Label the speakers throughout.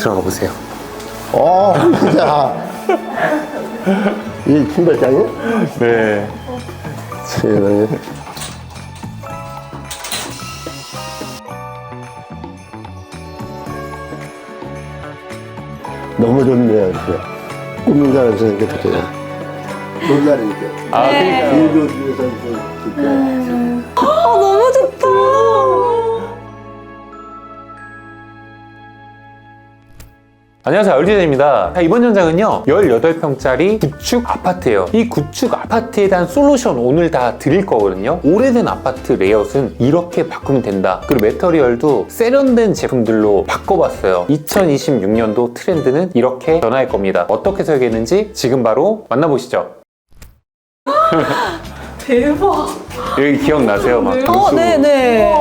Speaker 1: 들어가 보세요.
Speaker 2: 어, 진짜. 이 신발장이야?
Speaker 1: 네.
Speaker 2: 세상에. 너무 좋네요, 이렇게. 꿈인가에서 이렇게 좋대요. 놀라니까.
Speaker 1: 아, 그러니까.
Speaker 2: 일도
Speaker 1: 안녕하세요. 얼디전입니다. 자, 이번 현장은요, 18평짜리 구축 아파트예요. 이 구축 아파트에 대한 솔루션 오늘 다 드릴 거거든요. 오래된 아파트 레이아웃은 이렇게 바꾸면 된다. 그리고 매터리얼도 세련된 제품들로 바꿔봤어요. 2026년도 트렌드는 이렇게 변화할 겁니다. 어떻게 설계했는지 지금 바로 만나보시죠.
Speaker 3: 대박.
Speaker 1: 여기 기억나세요? 막
Speaker 3: 어. 네네.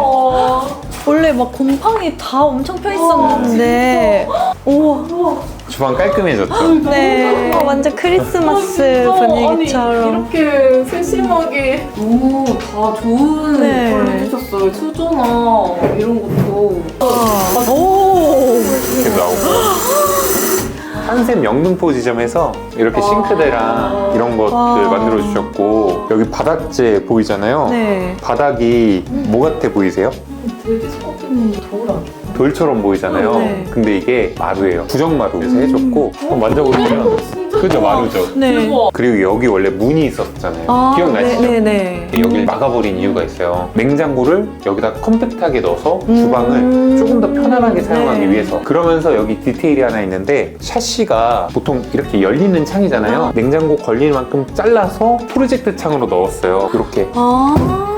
Speaker 4: 와,
Speaker 3: 원래 막 곰팡이 다 엄청 펴 있었는데. 우와.
Speaker 1: 주방 깔끔해졌죠?
Speaker 3: 네. 완전 크리스마스
Speaker 4: 진짜.
Speaker 3: 분위기처럼.
Speaker 4: 아니, 이렇게 세심하게 너무 다 좋은
Speaker 3: 네.
Speaker 4: 걸 해주셨어요. 수조나 이런 것도.
Speaker 3: 오.
Speaker 1: 이렇게 나오고. 한샘 영등포 지점에서 이렇게 싱크대랑 이런 것들
Speaker 3: 와.
Speaker 1: 만들어 주셨고 여기 바닥재 보이잖아요.
Speaker 3: 네.
Speaker 1: 바닥이 뭐 같아 보이세요?
Speaker 4: 되게 겨울 안
Speaker 1: 돌처럼 보이잖아요.
Speaker 3: 네.
Speaker 1: 근데 이게 마루예요. 부정마루에서 해줬고 한번 만져보시면 그죠 마루죠.
Speaker 3: 네.
Speaker 1: 그리고 여기 원래 문이 있었잖아요.
Speaker 3: 아,
Speaker 1: 기억나시죠?
Speaker 3: 네 네 네.
Speaker 1: 여기를 막아버린 이유가 있어요. 냉장고를 여기다 컴팩트하게 넣어서
Speaker 3: 음.
Speaker 1: 주방을 조금 더 편안하게 사용하기
Speaker 3: 네.
Speaker 1: 위해서. 그러면서 여기 디테일이 하나 있는데 샤시가 보통 이렇게 열리는 창이잖아요. 냉장고 걸릴 만큼 잘라서 프로젝트 창으로 넣었어요. 이렇게
Speaker 3: 아.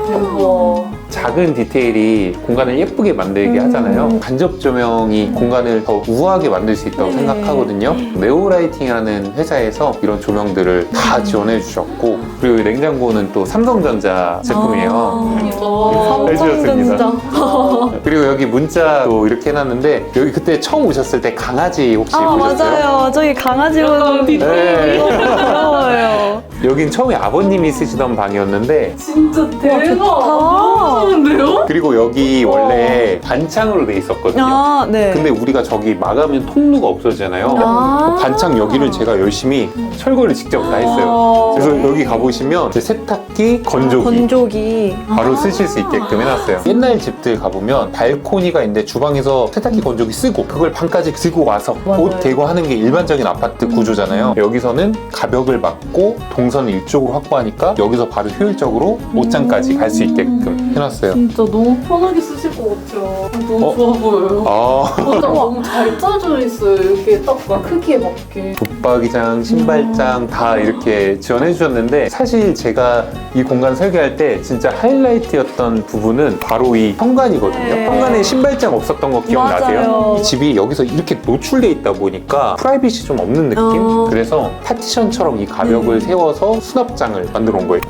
Speaker 4: 대박.
Speaker 1: 작은 디테일이 공간을 예쁘게 만들게
Speaker 3: 음.
Speaker 1: 하잖아요. 간접 조명이 공간을 더 우아하게 만들 수 있다고
Speaker 3: 네.
Speaker 1: 생각하거든요. 네오라이팅이라는 회사에서 이런 조명들을 다
Speaker 3: 음.
Speaker 1: 지원해 주셨고 그리고 이 냉장고는 또 삼성전자 제품이에요.
Speaker 3: 아.
Speaker 1: 해주셨습니다.
Speaker 3: 삼성전자.
Speaker 1: 그리고 여기 문자도 이렇게 해놨는데 여기 그때 처음 오셨을 때 강아지 혹시
Speaker 3: 아,
Speaker 1: 보셨어요?
Speaker 3: 맞아요. 저기 강아지
Speaker 4: 약간
Speaker 3: 보는
Speaker 1: 네.
Speaker 3: 너무 부러워요.
Speaker 1: 여긴 처음에 아버님이 쓰시던 방이었는데
Speaker 4: 진짜 대박.
Speaker 3: 좋다.
Speaker 4: 너무 좋은데요?
Speaker 1: 그리고 여기 원래 반창으로 돼 있었거든요.
Speaker 3: 아, 네.
Speaker 1: 근데 우리가 저기 막으면 통로가 없어지잖아요.
Speaker 3: 아.
Speaker 1: 그 반창 여기를 제가 열심히 철거를 직접 다 했어요. 그래서 여기 가보시면 이제 세탁기, 건조기
Speaker 3: 건조기.
Speaker 1: 바로
Speaker 3: 아.
Speaker 1: 쓰실 수 있게끔 해놨어요. 옛날 집들 가보면 발코니가 있는데 주방에서 세탁기, 건조기 쓰고 그걸 방까지 들고 와서
Speaker 3: 맞아요.
Speaker 1: 옷 대고 하는 게 일반적인 아파트 구조잖아요. 여기서는 가벽을 막고 동 선을 이쪽으로 확보하니까 여기서 바로 효율적으로 옷장까지 갈 수 있게끔 해놨어요.
Speaker 4: 진짜 너무 편하게 쓰실 것 같아요. 너무
Speaker 1: 어?
Speaker 4: 좋아 보여요.
Speaker 1: 아.
Speaker 4: 진짜 너무 잘 짜져 있어요. 이렇게 딱 크기에 맞게.
Speaker 1: 붙박이장, 신발장 다 이렇게 지원해 주셨는데 사실 제가 이 공간 설계할 때 진짜 하이라이트였던 부분은 바로 이 현관이거든요.
Speaker 3: 네.
Speaker 1: 현관에 신발장 없었던 거 기억나세요?
Speaker 3: 맞아요.
Speaker 1: 이 집이 여기서 이렇게 노출돼 있다 보니까 프라이빗이 좀 없는 느낌?
Speaker 3: 어.
Speaker 1: 그래서 파티션처럼 이 가벽을 세워서 수납장을 만들어 온 거예요.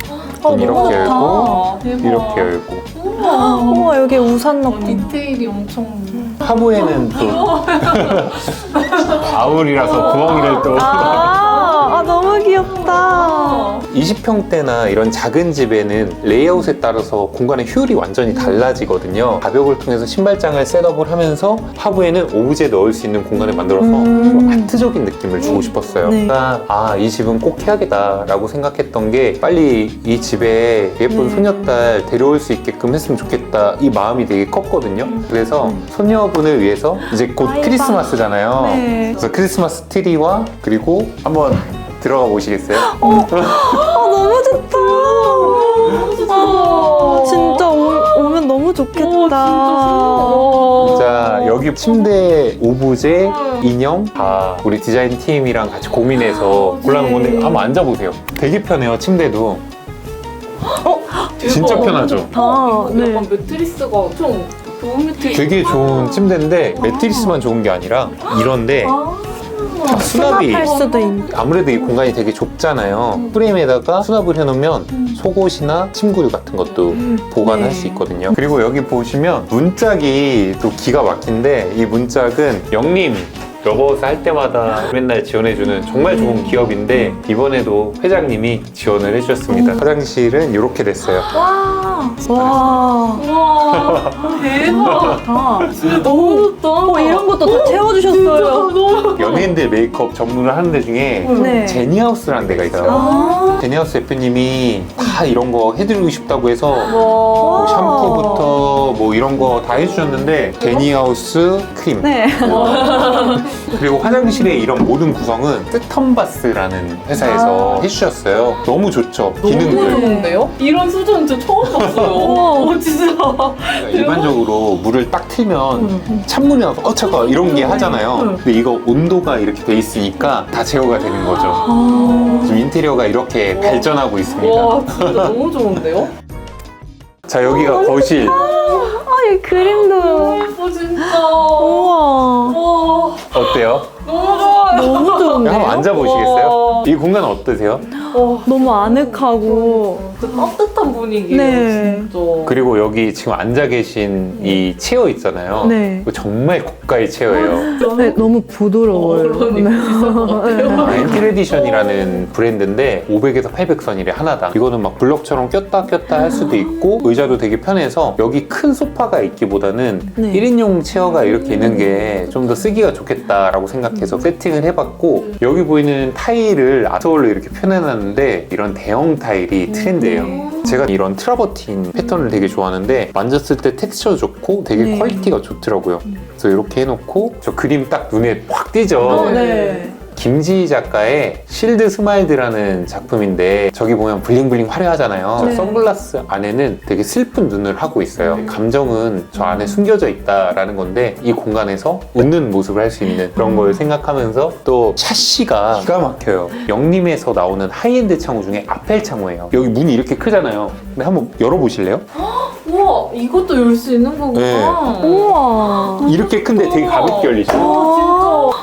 Speaker 3: 어,
Speaker 1: 이렇게 열고
Speaker 4: 아, 대박.
Speaker 1: 이렇게 열고
Speaker 4: 우와.
Speaker 3: 우와, 여기 우산 넣고.
Speaker 4: 디테일이 엄청.
Speaker 1: 하부에는 또 아울이라서 구멍이를 또
Speaker 3: 아, 아, 너무 귀엽다.
Speaker 1: 20평대나 이런 작은 집에는 레이아웃에 따라서 공간의 효율이 완전히 달라지거든요. 가벽을 통해서 신발장을 셋업을 하면서 하부에는 오브제 넣을 수 있는 공간을 만들어서
Speaker 3: 음.
Speaker 1: 좀 아트적인 느낌을 주고 싶었어요.
Speaker 3: 네.
Speaker 1: 그러니까 아, 이 집은 꼭 해야겠다라고 생각했던 게 빨리 이 집에 예쁜
Speaker 3: 네.
Speaker 1: 소녀딸 데려올 수 있게끔 했으면 좋겠다. 이 마음이 되게 컸거든요. 그래서 소녀분을 위해서 이제 곧
Speaker 3: 아이고.
Speaker 1: 크리스마스잖아요.
Speaker 3: 네.
Speaker 1: 그래서 크리스마스 트리와 그리고 한번 들어가 보시겠어요?
Speaker 3: 아, 너무 좋다. 아, 진짜 오, 면 너무 좋겠다.
Speaker 1: 자 여기 침대 오브제 인형 다 우리 디자인 팀이랑 같이 고민해서 골라놓은 건데 한번 앉아보세요. 되게 편해요 침대도. 진짜 편하죠?
Speaker 3: 아, 네.
Speaker 4: 약간 매트리스가 엄청 좋은 매트리스.
Speaker 1: 되게 좋은 침대인데 매트리스만 좋은 게 아니라 이런데 다 수납이
Speaker 3: 수납할 수도 있
Speaker 1: 아무래도 이 공간이 되게 좁잖아요. 프레임에다가 수납을 해놓으면 속옷이나 침구류 같은 것도 보관할
Speaker 3: 네.
Speaker 1: 수 있거든요. 그리고 여기 보시면 문짝이 또 기가 막힌데 이 문짝은 영림 러버스 할 때마다 맨날 지원해주는 정말 좋은 기업인데 이번에도 회장님이 지원을 해주셨습니다. 화장실은 이렇게 됐어요.
Speaker 3: 와. 와.
Speaker 4: 와 대박.
Speaker 3: 다.
Speaker 4: 진짜 너무 좋다.
Speaker 3: 어, 이런 것도 다 채워주셨어요.
Speaker 4: 너무.
Speaker 1: 연예인들 메이크업 전문을 하는 데 중에
Speaker 3: 네.
Speaker 1: 제니하우스라는 데가 있어요.
Speaker 3: 아.
Speaker 1: 제니하우스 대표님이 다 이런 거 해드리고 싶다고 해서 뭐
Speaker 4: 와.
Speaker 1: 샴푸부터 뭐 이런 거 다 해주셨는데 제니하우스 크림
Speaker 3: 네.
Speaker 1: 그리고 화장실의 이런 모든 구성은 뜨텀바스라는 회사에서 해주셨어요. 너무 좋죠. 기능들.
Speaker 4: 좋은데요? 이런 수전 진짜 처음 봤어요. 어, 진짜.
Speaker 1: 그러니까 일반적으로 물을 딱 틀면 찬물이 나서 어 차가 이런 게 하잖아요. 근데 이거 온도가 이렇게 돼 있으니까 다 제어가 되는 거죠.
Speaker 3: 아.
Speaker 1: 지금 인테리어가 이렇게 발전하고 있습니다.
Speaker 4: 와 진짜 너무 좋은데요?
Speaker 1: 자 여기가 거실.
Speaker 3: 아, 이 그림도.
Speaker 4: 예뻐 진짜.
Speaker 3: 우와.
Speaker 4: 와
Speaker 1: 어때요?
Speaker 4: 너무 좋아요.
Speaker 3: 너무 좋은데요?
Speaker 1: 한번 앉아보시겠어요? 이 공간 어떠세요?
Speaker 4: 와
Speaker 3: 너무 아늑하고.
Speaker 4: 진짜 따뜻한 분위기예요
Speaker 3: 네.
Speaker 4: 진짜.
Speaker 1: 그리고 여기 지금 앉아 계신 이 체어 있잖아요.
Speaker 3: 네.
Speaker 1: 정말 고가의 체어예요.
Speaker 3: 네, 너무 부드러워요.
Speaker 4: 그러니까 비싼 것 같아요.
Speaker 1: 아, 엔트레디션이라는 브랜드인데 500에서 800선이래 하나당 이거는 막 블럭처럼 꼈다 꼈다 할 수도 있고 의자도 되게 편해서 여기 큰 소파가 있기보다는
Speaker 3: 네.
Speaker 1: 1인용 체어가 이렇게 있는 게 좀 더 쓰기가 좋겠다라고 생각해서 세팅을 해봤고 여기 보이는 타일을 아트홀로 이렇게 표현해놨는데 이런 대형 타일이 트렌 드예요 제가 이런 트라버틴 패턴을 되게 좋아하는데 만졌을 때 텍스처 좋고 되게
Speaker 3: 네.
Speaker 1: 퀄리티가 좋더라고요 그래서 이렇게 해놓고 저 그림 딱 눈에 확 띄죠
Speaker 3: 어, 네.
Speaker 1: 김지희 작가의 실드 스마일드라는 작품인데 저기 보면 블링블링 화려하잖아요.
Speaker 3: 네.
Speaker 1: 선글라스 안에는 되게 슬픈 눈을 하고 있어요. 감정은 저 안에 숨겨져 있다라는 건데 이 공간에서 웃는 모습을 할 수 있는 그런 걸 생각하면서 또 샤시가 기가 막혀요. 영림에서 나오는 하이엔드 창호 중에 아펠 창호예요. 여기 문이 이렇게 크잖아요. 근데 한번 열어보실래요?
Speaker 4: 우와 이것도 열 수 있는 거구나.
Speaker 1: 네.
Speaker 3: 우와.
Speaker 1: 이렇게 큰데 되게 가볍게 열리죠.
Speaker 4: 와 진짜.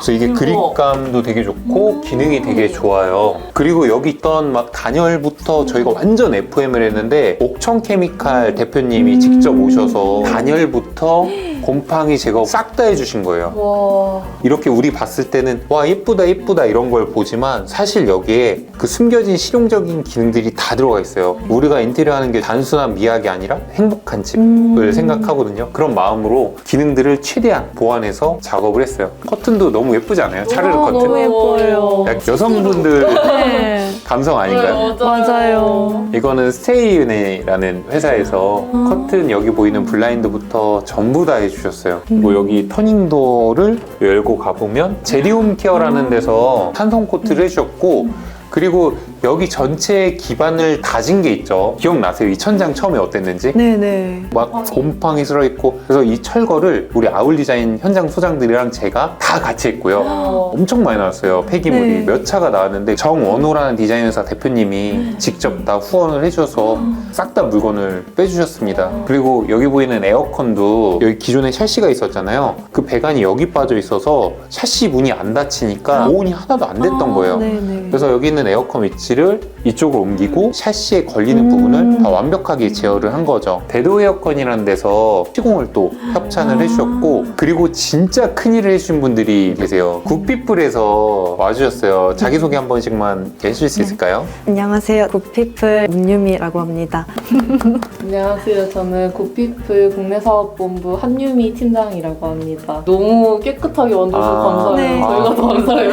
Speaker 1: 그래서 이게. 그립감도 되게 좋고 기능이 되게 좋아요. 그리고 여기 있던 막 단열부터 저희가 완전 FM을 했는데 옥천 케미칼 대표님이 직접 오셔서 단열부터 곰팡이 제거 싹 다 해주신 거예요.
Speaker 4: 와.
Speaker 1: 이렇게 우리 봤을 때는 와 예쁘다 예쁘다 이런 걸 보지만 사실 여기에 그 숨겨진 실용적인 기능들이 다 들어가 있어요. 우리가 인테리어 하는 게 단순한 미학이 아니라 행복한 집을
Speaker 3: 음.
Speaker 1: 생각하거든요. 그런 마음으로 기능들을 최대한 보완해서 작업을 했어요. 커튼도 너무 예쁘지 않아요? 차르르
Speaker 4: 와,
Speaker 1: 커튼.
Speaker 3: 너무 예뻐요.
Speaker 1: 여성분들
Speaker 3: 네.
Speaker 1: 감성 아닌가요?
Speaker 4: 네,
Speaker 3: 맞아요.
Speaker 1: 이거는 스테이은혜라는 회사에서
Speaker 3: 음.
Speaker 1: 커튼 여기 보이는 블라인드부터 전부 다 해주셨어요.
Speaker 3: 음.
Speaker 1: 그리고 여기 터닝도어를 열고 가보면 제리홈 케어라는
Speaker 3: 음.
Speaker 1: 데서 탄성 코트를 해주셨고 그리고 여기 전체의 기반을 다진 게 있죠. 기억나세요? 이 천장 처음에 어땠는지?
Speaker 3: 네네.
Speaker 1: 막 곰팡이 쓸어 있고 그래서 이 철거를 우리 아울 디자인 현장 소장들이랑 제가 다 같이 했고요.
Speaker 4: 와.
Speaker 1: 엄청 많이 나왔어요. 폐기물이
Speaker 3: 네.
Speaker 1: 몇 차가 나왔는데 정원호라는 디자인 회사 대표님이 직접 다 후원을 해주셔서 싹 다 물건을 빼주셨습니다. 그리고 여기 보이는 에어컨도 여기 기존에 샤시가 있었잖아요. 그 배관이 여기 빠져 있어서 샤시 문이 안 닫히니까 보온이 하나도 안 됐던 거예요.
Speaker 3: 네네.
Speaker 1: 그래서 여기 있는 에어컨 위치 를 이쪽으로 옮기고 샤시에 걸리는
Speaker 3: 음.
Speaker 1: 부분을 다 완벽하게 제어를 한 거죠. 대도 에어컨이라는 데서 시공을 또 협찬을
Speaker 3: 아.
Speaker 1: 해주셨고 그리고 진짜 큰일을 해주신 분들이 계세요. 굿피플에서 와주셨어요. 자기소개 한 번씩만 해주실 수 있을까요?
Speaker 3: 안녕하세요. 굿피플 문유미라고 합니다.
Speaker 4: 안녕하세요. 저는 고피플 국내사업본부 한유미 팀장이라고 합니다. 너무 깨끗하게 만들어서
Speaker 1: 아.
Speaker 4: 감사해요.
Speaker 3: 네.
Speaker 4: 저희가 더 감사해요.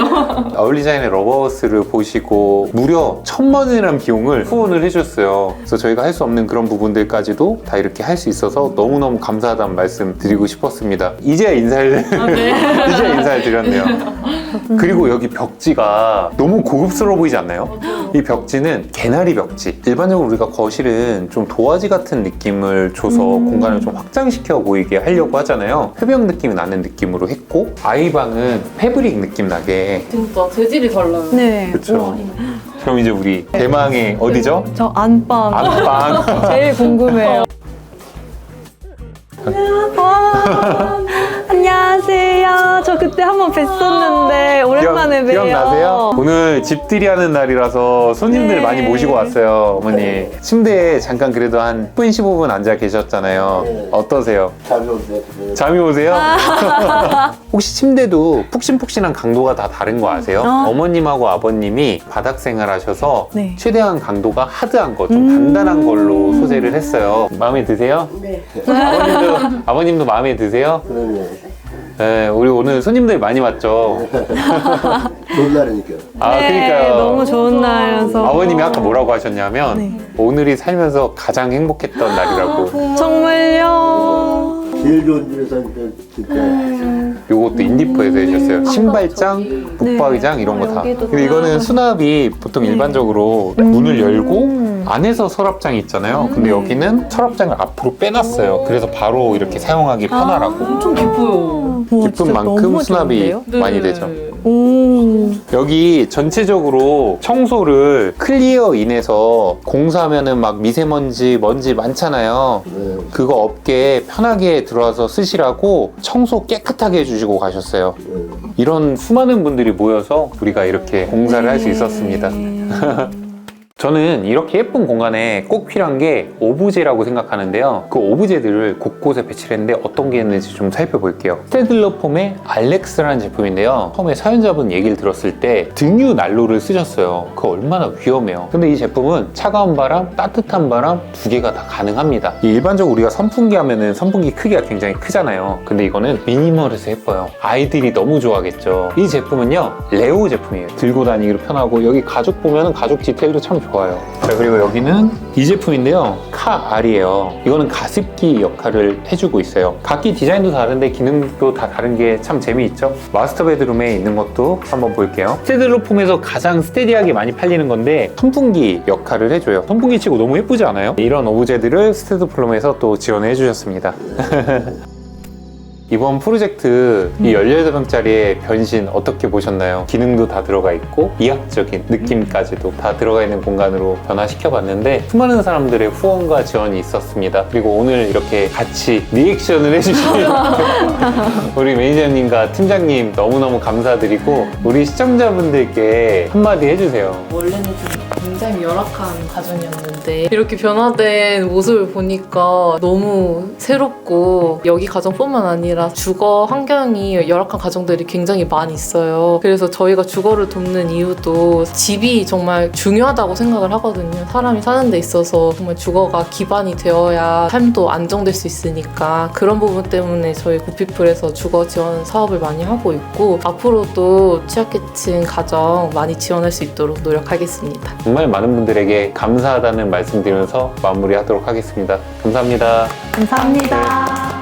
Speaker 1: 아울디자인의 러버하우스를 보시고 무려 천만 원이라는 비용을 후원을 해주셨어요. 그래서 저희가 할 수 없는 그런 부분들까지도 다 이렇게 할 수 있어서 너무너무 감사하다는 말씀 드리고 싶었습니다. 이제야 인사를 이제야 인사를 드렸네요. 그리고 여기 벽지가 너무 고급스러워 보이지 않나요? 이 벽지는 개나리 벽지. 일반적으로 우리가 거실은 좀 도화지 같은 느낌을 줘서 공간을 좀 확장시켜 보이게 하려고 하잖아요. 흡연 느낌이 나는 느낌으로 했고 아이방은 패브릭 느낌 나게
Speaker 4: 진짜 재질이 달라요.
Speaker 3: 네.
Speaker 1: 그렇죠. 그럼 이제 우리 대망의 어디죠?
Speaker 3: 저 안방.
Speaker 1: 안방.
Speaker 3: 제일 궁금해요. 와, 안녕하세요. 안녕하세요. 저 그때 한번 뵀었는데 오랜만에 뵈요.
Speaker 1: 기억나세요? 오늘 집들이 하는 날이라서 손님들
Speaker 3: 네.
Speaker 1: 많이 모시고 왔어요, 어머니. 침대에 잠깐 그래도 한 10분, 15분 앉아 계셨잖아요.
Speaker 2: 네.
Speaker 1: 어떠세요?
Speaker 2: 잠이. 그래서
Speaker 1: 잠이 오세요?
Speaker 3: 아.
Speaker 1: 혹시 침대도 푹신푹신한 강도가 다 다른 거 아세요?
Speaker 3: 어.
Speaker 1: 어머님하고 아버님이 바닥 생활하셔서
Speaker 3: 네.
Speaker 1: 최대한 강도가 하드한 거, 좀
Speaker 3: 음.
Speaker 1: 단단한 걸로 소재를 했어요. 마음에 드세요?
Speaker 4: 네.
Speaker 1: 아버님도, 아버님도 마음에 드세요?
Speaker 2: 그러면
Speaker 1: 네, 우리 오늘 손님들 많이 왔죠.
Speaker 2: 좋은 날이니까.
Speaker 1: 아,
Speaker 3: 네,
Speaker 1: 그러니까요.
Speaker 3: 너무 좋은 날이어서.
Speaker 1: 아버님이 아까 뭐라고 하셨냐면
Speaker 3: 네.
Speaker 1: 오늘이 살면서 가장 행복했던 날이라고
Speaker 3: 정말요.
Speaker 2: 제일 좋은 집에서 진짜
Speaker 1: 요것도 인디포에서 해주셨어요 신발장, 붙박이장 이런 거 다
Speaker 3: 여기도
Speaker 1: 근데 이거는 수납이 보통 일반적으로 문을 열고 안에서 서랍장이 있잖아요 근데 여기는 서랍장을 앞으로 빼놨어요 그래서 바로 이렇게 사용하기 편하라고
Speaker 4: 엄청 깊어요.
Speaker 3: 우와,
Speaker 1: 깊은
Speaker 3: 진짜
Speaker 1: 만큼
Speaker 3: 너무
Speaker 1: 수납이
Speaker 3: 좋은데요?
Speaker 4: 네.
Speaker 1: 많이 되죠
Speaker 3: 오.
Speaker 1: 여기 전체적으로 청소를 클리어 인해서 공사하면은 막 미세먼지, 먼지 많잖아요.
Speaker 2: 네.
Speaker 1: 그거 없게 편하게 들어와서 쓰시라고 청소 깨끗하게 해주시고 가셨어요.
Speaker 2: 네.
Speaker 1: 이런 수많은 분들이 모여서 우리가 이렇게 공사를 할 수 있었습니다. 저는 이렇게 예쁜 공간에 꼭 필요한 게 오브제라고 생각하는데요. 그 오브제들을 곳곳에 배치를 했는데 어떤 게 있는지 좀 살펴볼게요. 스테들러 폼의 알렉스라는 제품인데요. 처음에 사연자분 얘기를 들었을 때 등유 난로를 쓰셨어요. 그거 얼마나 위험해요. 근데 이 제품은 차가운 바람, 따뜻한 바람 두 개가 다 가능합니다. 이 일반적으로 우리가 선풍기 하면은 선풍기 크기가 굉장히 크잖아요. 근데 이거는 미니멀해서 예뻐요. 아이들이 너무 좋아하겠죠. 이 제품은요, 레오 제품이에요. 들고 다니기로 편하고 여기 가죽 보면은 가죽 디테일도 참 좋아요. 자, 그리고 여기는 이 제품인데요. 카알이에요. 이거는 가습기 역할을 해주고 있어요. 각기 디자인도 다른데 기능도 다 다른 게 참 재미있죠? 마스터 베드룸에 있는 것도 한번 볼게요. 스테들로폼에서 가장 스테디하게 많이 팔리는 건데 선풍기 역할을 해줘요. 선풍기 치고 너무 예쁘지 않아요? 이런 오브제들을 스테드플롬에서 또 지원해 주셨습니다. 이번 프로젝트 이 18병짜리의 변신 어떻게 보셨나요? 기능도 다 들어가 있고 이학적인 느낌까지도 다 들어가 있는 공간으로 변화시켜 봤는데 수많은 사람들의 후원과 지원이 있었습니다. 그리고 오늘 이렇게 같이 리액션을 해주신 우리 매니저님과 팀장님 너무너무 감사드리고 우리 시청자분들께 한마디 해주세요.
Speaker 4: 원래는 좀 굉장히 열악한 가정이었는데 이렇게 변화된 모습을 보니까 너무 새롭고 여기 가정뿐만 아니라 주거 환경이 열악한 가정들이 굉장히 많이 있어요. 그래서 저희가 주거를 돕는 이유도 집이 정말 중요하다고 생각을 하거든요. 사람이 사는 데 있어서 정말 주거가 기반이 되어야 삶도 안정될 수 있으니까 그런 부분 때문에 저희 구피플에서 주거 지원 사업을 많이 하고 있고 앞으로도 취약계층 가정 많이 지원할 수 있도록 노력하겠습니다.
Speaker 1: 정말 많은 분들에게 감사하다는 말씀 드리면서 마무리하도록 하겠습니다. 감사합니다.
Speaker 3: 감사합니다.